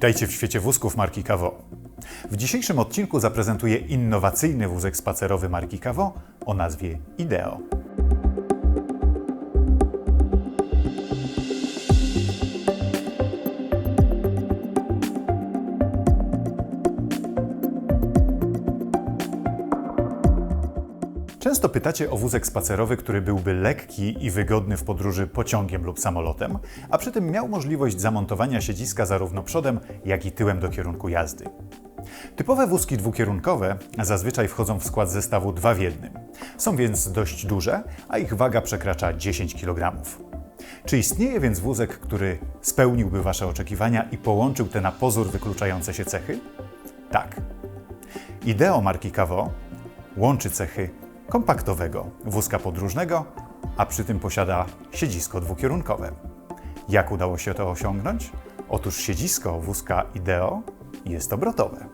Witajcie w świecie wózków marki Cavo. W dzisiejszym odcinku zaprezentuję innowacyjny wózek spacerowy marki Cavo o nazwie Ideo. Często pytacie o wózek spacerowy, który byłby lekki i wygodny w podróży pociągiem lub samolotem, a przy tym miał możliwość zamontowania siedziska zarówno przodem, jak i tyłem do kierunku jazdy. Typowe wózki dwukierunkowe zazwyczaj wchodzą w skład zestawu 2 w 1. Są więc dość duże, a ich waga przekracza 10 kg. Czy istnieje więc wózek, który spełniłby Wasze oczekiwania i połączył te na pozór wykluczające się cechy? Tak. Ideo marki Cavo łączy cechy kompaktowego wózka podróżnego, a przy tym posiada siedzisko dwukierunkowe. Jak udało się to osiągnąć? Otóż siedzisko wózka Ideo jest obrotowe.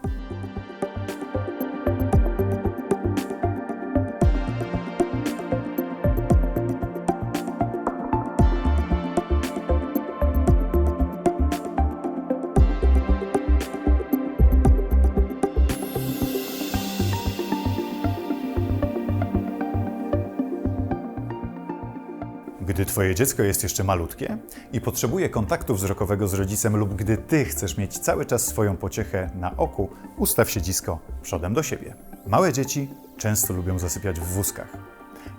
Gdy Twoje dziecko jest jeszcze malutkie i potrzebuje kontaktu wzrokowego z rodzicem, lub gdy Ty chcesz mieć cały czas swoją pociechę na oku, ustaw siedzisko przodem do siebie. Małe dzieci często lubią zasypiać w wózkach.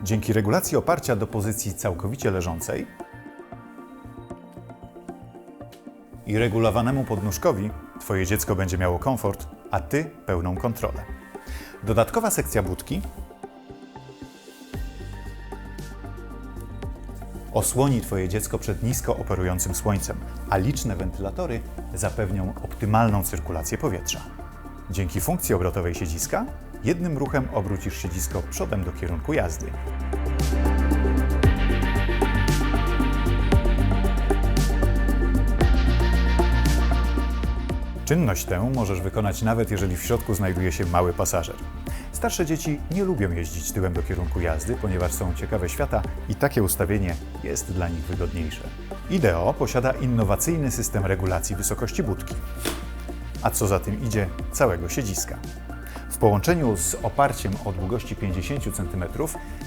Dzięki regulacji oparcia do pozycji całkowicie leżącej i regulowanemu podnóżkowi, Twoje dziecko będzie miało komfort, a Ty pełną kontrolę. Dodatkowa sekcja budki osłoni Twoje dziecko przed nisko operującym słońcem, a liczne wentylatory zapewnią optymalną cyrkulację powietrza. Dzięki funkcji obrotowej siedziska, jednym ruchem obrócisz siedzisko przodem do kierunku jazdy. Czynność tę możesz wykonać nawet jeżeli w środku znajduje się mały pasażer. Starsze dzieci nie lubią jeździć tyłem do kierunku jazdy, ponieważ są ciekawe świata i takie ustawienie jest dla nich wygodniejsze. Ideo posiada innowacyjny system regulacji wysokości budki, a co za tym idzie, całego siedziska. W połączeniu z oparciem o długości 50 cm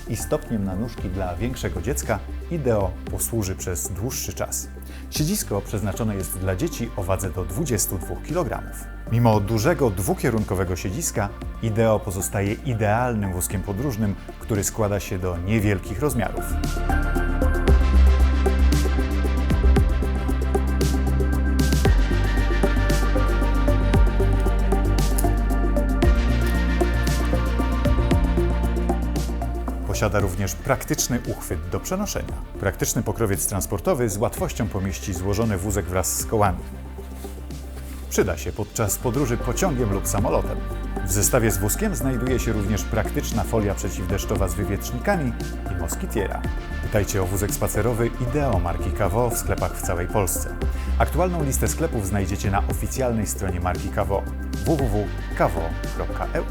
i stopniem na nóżki dla większego dziecka, Ideo posłuży przez dłuższy czas. Siedzisko przeznaczone jest dla dzieci o wadze do 22 kg. Mimo dużego dwukierunkowego siedziska, Ideo pozostaje idealnym wózkiem podróżnym, który składa się do niewielkich rozmiarów. Posiada również praktyczny uchwyt do przenoszenia. Praktyczny pokrowiec transportowy z łatwością pomieści złożony wózek wraz z kołami. Przyda się podczas podróży pociągiem lub samolotem. W zestawie z wózkiem znajduje się również praktyczna folia przeciwdeszczowa z wywietrznikami i moskitiera. Pytajcie o wózek spacerowy Ideo marki Cavo w sklepach w całej Polsce. Aktualną listę sklepów znajdziecie na oficjalnej stronie marki Cavo www.cavo.eu.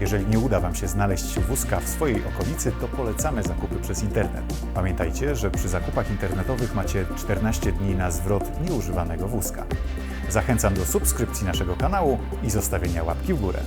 Jeżeli nie uda Wam się znaleźć wózka w swojej okolicy, to polecamy zakupy przez internet. Pamiętajcie, że przy zakupach internetowych macie 14 dni na zwrot nieużywanego wózka. Zachęcam do subskrypcji naszego kanału i zostawienia łapki w górę.